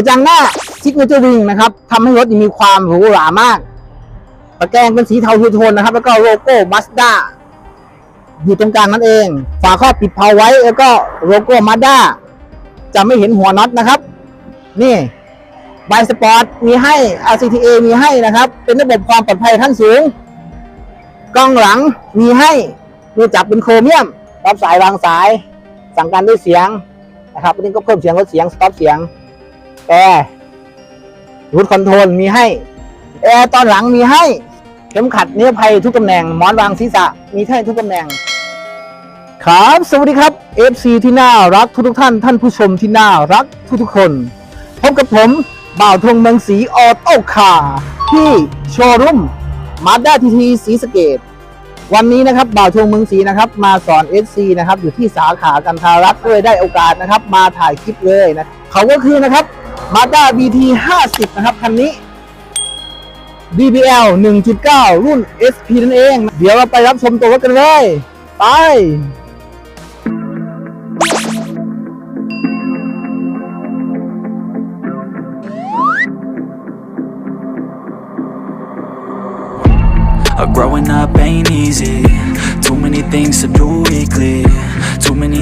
ระจังหน้าซิกเนเจอร์ริงนะครับทำให้รถมีความหรูหรามากตะแกรงเป็นสีเทาทูโทนนะครับ แล้วก็โลโก้มาสด้าอยู่ตรงกลางนั่นเอง ฝาครอบปิดเพาไว้ แล้วก็โลโก้มาด้าจะไม่เห็นหัวน็อตนะครับ นี่บายสปอร์ตมีให้ RCTA มีให้นะครับ เป็นระบบความปลอดภัยขั้นสูง กล้องหลังมีให้มือจับเป็นโครเมียม รับสายวางสาย สั่งการด้วยเสียงนะครับอันนี้ก็เพิ่มเสียงลดเสียงสต็อปเสียง แอร์รูทคอนโทรลมีให้ แอร์ตอนหลังมีให้ เข็มขัดนิรภัยทุกตำแหน่งหมอนวางศีรษะมีให้ทุกตำแหน่ง ครับ สวัสดีครับ FC ที่น่ารักทุกทุกท่าน ท่านผู้ชมที่น่ารักทุกทุกคน พบกับผมบ่าวทงเมืองศรีออโต้คาร์ที่โชว์รูมมาด้าทีทีสีสเกต วันนี้นะครับบ่าวทงเมืองศรีนะครับ มาสอน SC นะครับอยู่ที่สาขากันทารักเลยได้โอกาสนะครับ มาถ่ายคลิปเลยนะเขาก็คือนะครับ มาด้า BT 50นะครับคันนี้ DBL 1.9 รุ่น SP นั่นเอง เดี๋ยวเราไปรับชมตัวรถกันเลย ไป growing up ain't easy. Too many things to do weekly.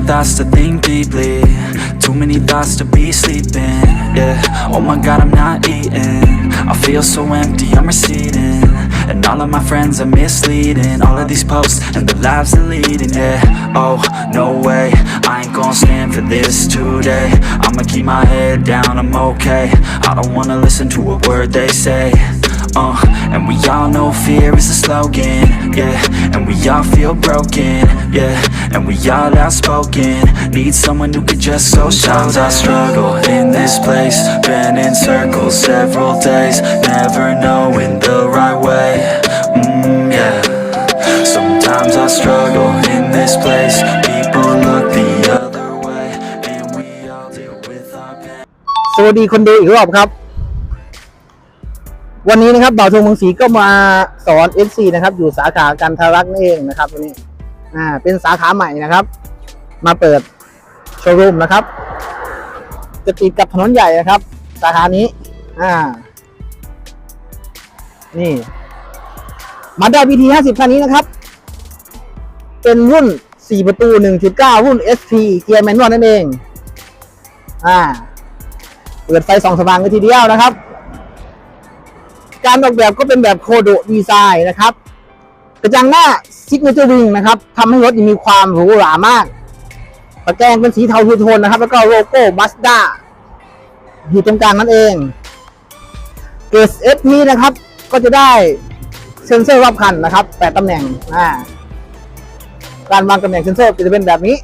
Thoughts to think deeply. Too many thoughts to be sleeping. Yeah. Oh my god, I'm not eating. I feel so empty, I'm receding. And all of my friends are misleading. All of these posts and the lives they're leading. Yeah. Oh, no way. I ain't gonna stand for this today. I'ma keep my head down, I'm okay. I don't wanna listen to a word they say. Uh, and we all know fear is a slogan, yeah. And we all feel broken, yeah. And we all outspoken. Need someone who could just so Sometimes I struggle in this place, been in circles several days, never knowing the right way. Mm, yeah. Sometimes I struggle in this place, people look the other way, and we all deal with our pain. สวัสดีคนดูอีกรอบครับ วันนี้นะครับบ่าวทงเมืองศรีก็มาสอน FC นะครับ อยู่สาขาการทารักนั่นเองนะครับวันนี้อ่าเป็นสาขาใหม่นะครับ มาเปิดโชว์รูมนะครับ จะติดกับถนนใหญ่นะครับ สาขานี้ อ่า นี่มาด้า BT 50คันนี้นะครับ เป็นรุ่น4ประตู1.9รุ่น SP เกียร์แมนนวลนั่นเอง อ่า เปิดไฟส่องสว่างเลยทีเดียวนะครับ การออกแบบก็เป็นแบบโคโดดีไซน์นะครับ กระจังหน้าซิกเนเจอร์ริงนะครับทำให้รถมีความหรูหรามากตะแกรงเป็นสีเทาทูโทนนะครับ แล้วก็โลโก้มาสด้าอยู่ตรงกลางนั่นเองเกรด SP นะครับ ก็จะได้เซ็นเซอร์รอบคันนะครับแปดตำแหน่งอ่าการวางตำแหน่งเซ็นเซอร์จะเป็นแบบนี้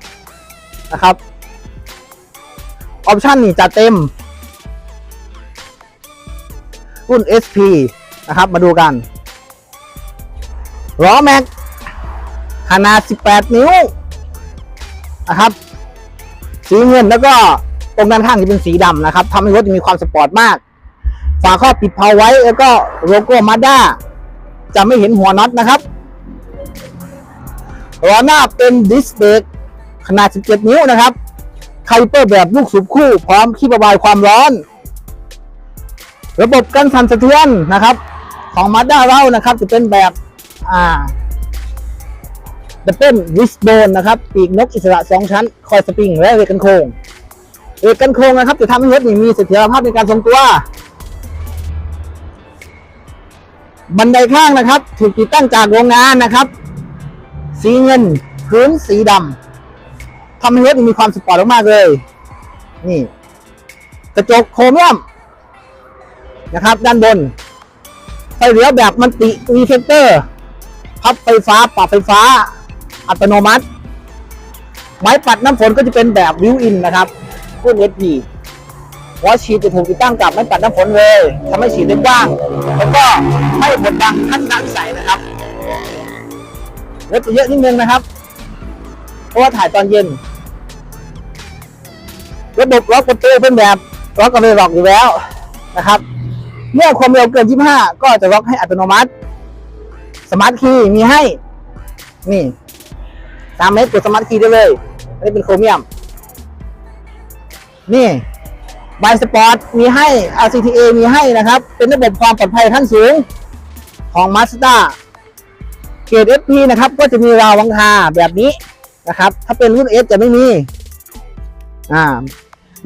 นะครับ ออปชันนี่จัดเต็ม รุ่น SP นะครับ มาดูกันล้อแม็กขนาด 18 นิ้วนะครับ สีเงินแล้วก็ตรงด้านข้างจะเป็นสีดำนะครับทำให้รถมีความสปอร์ตมาก ฝาครอบปิดเพาไว้แล้วก็โลโก้มาด้าจะไม่เห็นหัวน็อตนะครับล้อหน้าเป็นดิสเบรกขนาด 17 นิ้วนะครับไคเปอร์แบบลูกสูบคู่ พร้อมขี้ระบายความร้อน ระบบกันสั่นสะเทือนนะครับ ของมาด้าเรานะครับ จะเป็นแบบอ่าจะเป็นวิสโบนนะครับปีกนกอิสระสองชั้น คอยสปริงและเอกันโคงเอกันโคงนะครับ จะทำให้รถมีเสถียรภาพในการทรงตัว บันไดข้างนะครับ ถูกติดตั้งจากโรงงานนะครับ สีเงินพื้นสีดำทำให้รถมีความสปอร์ตมากๆเลย นี่ กระจกโครเมียม นะครับ ด้านบนไฟเลี้ยวแบบมันติรีเฟกเตอร์พับไฟฟ้าปรับไฟฟ้า อัตโนมัติ ไม้ปัดน้ำฝนก็จะเป็นแบบวิวอินนะครับรุ่น SP หัวฉีดจะถูกติดตั้งกับไม้ปัดน้ำฝนเลยทำให้ฉีดได้กว้าง แล้วก็ไม่บดบังทัศนวิสัยนะครับรถจะเยอะนิดนึงนะครับ เพราะว่าถ่ายตอนเย็น ระบบล็อกประตูเป็นแบบล็อกกับเรล็อกอยู่แล้วนะครับ เมื่อความเร็วเกิน 25 ก็จะล็อกให้อัตโนมัติ สมาร์ทคีย์มีให้ นี่สามเมตรกดสมาร์ทคีย์ได้เลยอันนี้เป็นโครเมียม นี่บายสปอร์ตมีให้ RCTA มีให้นะครับ เป็นระบบความปลอดภัยขั้นสูงของ Mazda เกรด FP นะครับ ก็จะมีราววังคาแบบนี้นะครับ ถ้าเป็นรุ่น S จะไม่มี อ่า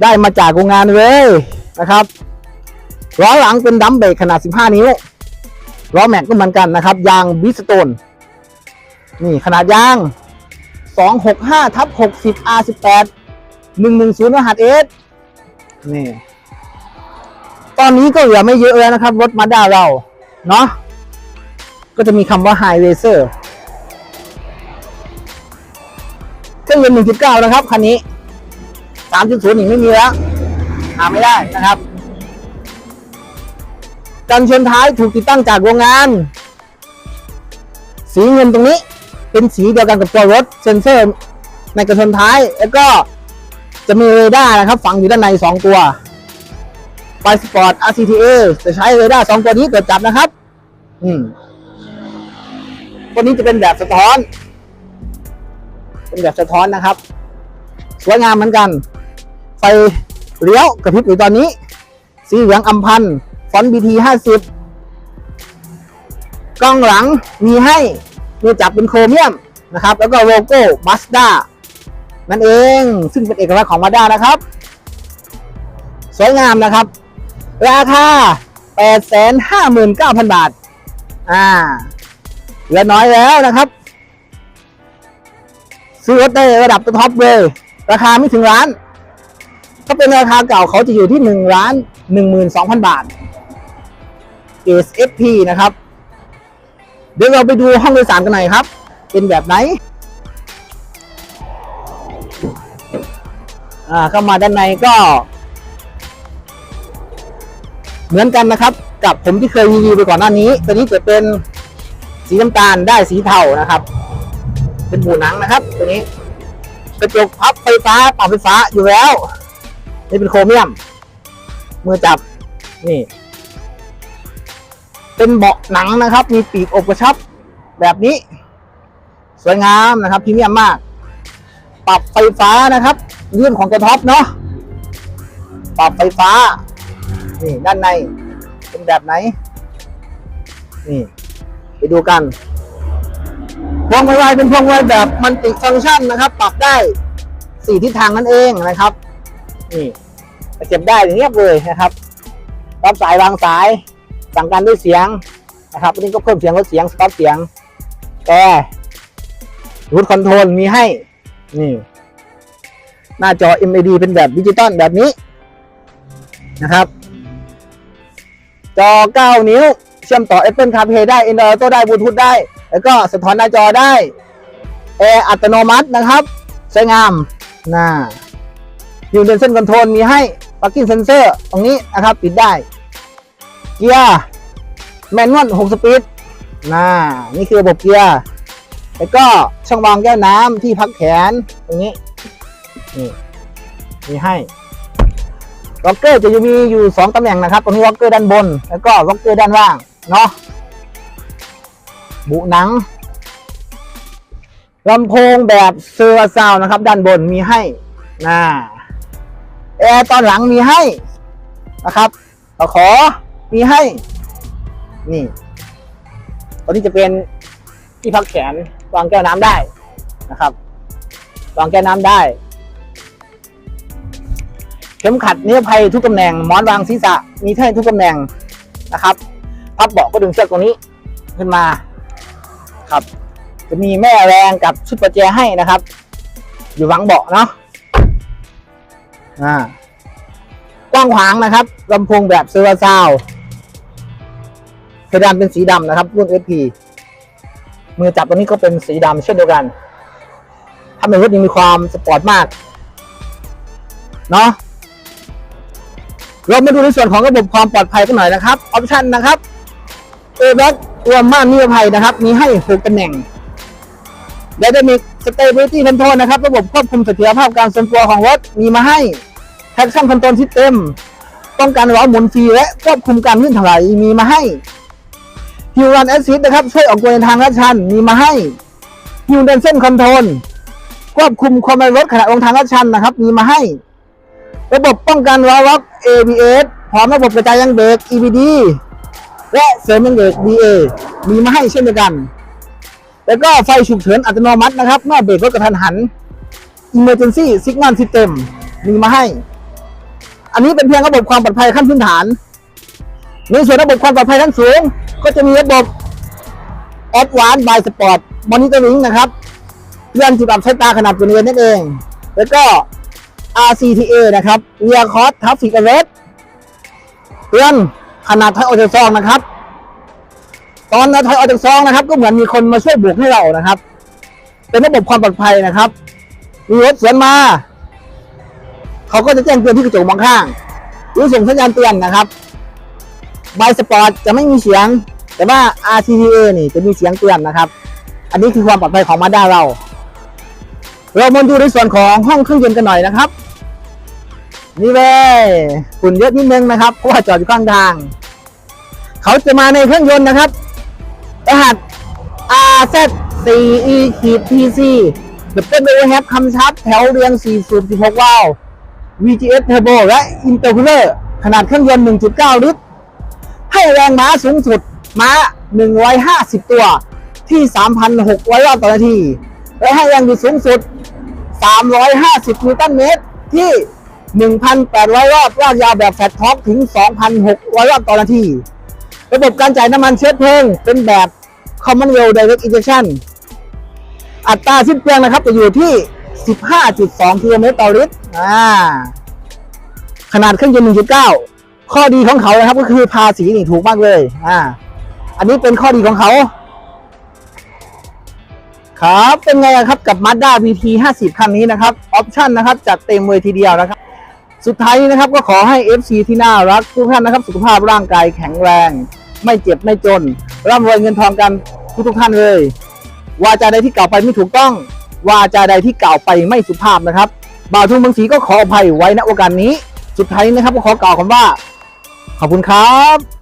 ได้มาจากโรงงานเลยนะครับ ล้อหลังเป็นดัมเบรกขนาด 15 นิ้วล้อแม็กก็เหมือนกันนะครับ ยางบิสโตนนี่ขนาดยาง 265ทับ60 R18 110รหัส S นี่ ตอนนี้ก็เหลือไม่เยอะแล้วนะครับ รถมาด้าเรา เนาะก็จะมีคำว่า High Racer เครื่องยนต์1.9 นะครับ คันนี้ 3.0อีกไม่มีแล้ว หาไม่ได้นะครับ กันชนท้ายถูกติดตั้งจากโรงงาน สีเงินตรงนี้เป็นสีเดียวกันกับตัวรถเซ็นเซอร์ในกระชนท้าย แล้วก็จะมีเรดาร์นะครับฝังอยู่ด้านใน 2 ตัวไฟสปอร์ต RCTA จะใช้เรดาร์2ตัวนี้ตรวจจับนะครับ อืมตัวนี้จะเป็นแบบสะท้อน เป็นแบบสะท้อนนะครับ สวยงามเหมือนกัน ไฟเลี้ยวกระพริบอยู่ตอนนี้ สีเหลืองอัมพันธ์ ฟอนต์ BT 50 กล้องหลังมีให้มีจับเป็นโครเมียมนะครับ แล้วก็โลโก้ Mazda นั่นเอง ซึ่งเป็นเอกลักษณ์ของ Mazda นะครับ สวยงามนะครับ ราคา 859,000 บาท อ่า เหลือน้อยแล้วนะครับ ซื้อรถได้ระดับตัวท็อปเลย ราคาไม่ถึงล้าน ถ้าเป็นราคาเก่าเขาจะอยู่ที่1ล้าน12,000 บาท เกส FP นะครับ เดี๋ยวเราไปดูห้องโดยสารกันหน่อยครับ เป็นแบบไหน อ่าเข้ามาด้านในก็ เหมือนกันนะครับ กับผมที่เคยรีวิวไปก่อนหน้านี้ ตัวนี้จะเป็นสีน้ำตาลได้สีเทานะครับ เป็นบูหนังนะครับ ตัวนี้กระจกพับไฟฟ้าปรับไฟฟ้าอยู่แล้ว นี่เป็นโครเมียม มือจับนี่ เป็นเบาะหนังนะครับ มีปีกอบกระชับ แบบนี้ สวยงามนะครับพรีเมียมมาก ปรับไฟฟ้านะครับ เรื่องของกระท็อปเนาะปรับไฟฟ้า นี่ด้านใน เป็นแบบไหน นี่ ไปดูกันพวงมาลัยเป็นพวงมาลัยแบบมันติฟังก์ชันนะครับ ปรับได้สี่ทิศทางนั่นเองนะครับ นี่เก็บได้เงียบเลยนะครับ รับสายวางสาย สั่งการด้วยเสียงนะครับอันนี้ก็เพิ่มเสียงลดเสียงสต็อปเสียงแต่รูทคอนโทรลมีให้ นี่ หน้าจอ MAD เป็นแบบดิจิตอลแบบนี้นะครับ จอ 9 นิ้ว เชื่อมต่อ Apple CarPlay ได้ Android Auto ได้บลูทูธได้ แล้วก็สะท้อนหน้าจอได้แอร์อัตโนมัตินะครับสวยงามน่ายูเดนเซนคอนโทรลมีให้ Parking Sensor ตรงนี้นะครับ ปิดได้ เกียร์แมนนวล6สปีดน่านี่คือระบบเกียร์แล้วก็ช่องวางแก้วน้ำที่พักแขนตรงนี้นี่มีให้ล็อกเกอร์จะมีอยู่ 2ตำแหน่งนะครับตรงนี้ล็อกเกอร์ด้านบน แล้วก็ล็อกเกอร์ด้านล่างเนาะบุหนังลำโพงแบบเซอร์ซาวนะครับ ด้านบนมีให้นะแอร์ตอนหลังมีให้นะครับตะขอ มีให้ นี่ตัวนี้จะเป็นที่พักแขนวางแก้วน้ำได้นะครับ วางแก้วน้ำได้ เข็มขัดนิรภัยทุกตำแหน่งหมอนวางศีรษะ มีให้ทุกตำแหน่งนะครับ พับเบาะก็ดึงเชือกตรงนี้ขึ้นมาครับ จะมีแม่แรงกับชุดประแจให้นะครับ อยู่หลังเบาะเนาะอ่ากว้างขวางนะครับลำโพงแบบเซอร์ซาว เพดานเป็นสีดำนะครับ รุ่น SP มือจับตัวนี้ก็เป็นสีดำเช่นเดียวกันทำให้รถยังมีความสปอร์ตมากเนาะเรามาดูในส่วนของระบบความปลอดภัยกันหน่อยนะครับออปชันนะครับเอแบ็กรวม่านนิรภัยนะครับ มีให้หกตำแหน่ง และได้มี stability control นะครับ ระบบควบคุมเสถียรภาพการทรงตัวของรถมีมาให้ traction control system ป้องกันล้อหมุนฟรีและควบคุมการลื่นถลายมีมาให้ Hill Run Assist นะครับ ช่วยออกตัวในทางลาดชันมีมาให้ Hill Denson Control ควบคุมความเร็วรถขณะลงทางลาดชันนะครับ มีมาให้ ระบบป้องกันล้อล็อก ABS พร้อมระบบกระจายยางเบรก EBD และเสริมยางเบรก DA มีมาให้เช่นเดียวกัน แล้วก็ไฟฉุกเฉินอัตโนมัตินะครับเมื่อเบรกรถกระทันหัน Emergency Signal System มีมาให้ อันนี้เป็นเพียงระบบความปลอดภัยขั้นพื้นฐาน ในส่วนระบบความปลอดภัยขั้นสูง ก็จะมีระบบ Advanced by Sport Monitoring นะครับเตือนจุดอับสายตาขนาดตัวเองนั่นเอง แล้วก็ RCTA นะครับ Rear Cross Traffic Alert เตือนขนาดถอยออกจากซองนะครับ ตอนเราถอยออกจากซองนะครับ ก็เหมือนมีคนมาช่วยบวกให้เรานะครับ เป็นระบบความปลอดภัยนะครับมีรถสวนมา เขาก็จะแจ้งเตือนที่กระจกมองข้าง หรือส่งสัญญาณเตือนนะครับ บายสปอร์ตจะไม่มีเสียง แต่ว่า RCTA นี่จะมีเสียงเตือนนะครับ อันนี้คือความปลอดภัยของมาด้าเรา เรามาดูในส่วนของห้องเครื่องยนต์กันหน่อยนะครับ นี่เลยฝุ่นเยอะนิดนึงนะครับเพราะว่าจอดอยู่ข้างทาง เขาจะมาในเครื่องยนต์นะครับรหัส RZ 4 E ขีด PC ดับเบิลโอแฮปคำชับแถวเรียง 4 สูบ 16 วาล์ว VGS Turbo และ Intercooler ขนาดเครื่องยนต์ 1.9 ลิตร ให้แรงม้าสูงสุดม้า 150 ตัวที่ 3,600รอบต่อนาที และให้แรงบิดสูงสุด 350 นิวตันเมตรที่ 1,800 รอบลากยาวแบบแฟลตท็อปถึง 2,600 รอบต่อนาที ระบบการจ่ายน้ำมันเชื้อเพลิงเป็นแบบ Commonwealth Direct Injection อัตราสิ้นเปลืองนะครับจะอยู่ที่ 15.2 กิโลเมตรต่อลิตรขนาดเครื่องยนต์1.9 ข้อดีของเขานะครับ ก็คือภาษีนี่ถูกมากเลย อ่า อันนี้เป็นข้อดีของเขา ครับ เป็นไงครับกับ Mazda VT 50 คันนี้นะครับ ออปชั่นนะครับจัดเต็มเลยทีเดียวนะครับ สุดท้ายนะครับก็ขอให้ FC ที่น่ารักทุกท่านนะครับ สุขภาพร่างกายแข็งแรง ไม่เจ็บไม่จน ร่ำรวยเงินทองกันทุกทุกท่านเลย วาจาใดที่กล่าวไปไม่ถูกต้อง วาจาใดที่กล่าวไปไม่สุภาพนะครับบ่าวทุ่งบางสีก็ขออภัยไว้ณโอกาสนี้ สุดท้ายนี้นะครับก็ขอกล่าวคำว่า ขอบคุณครับ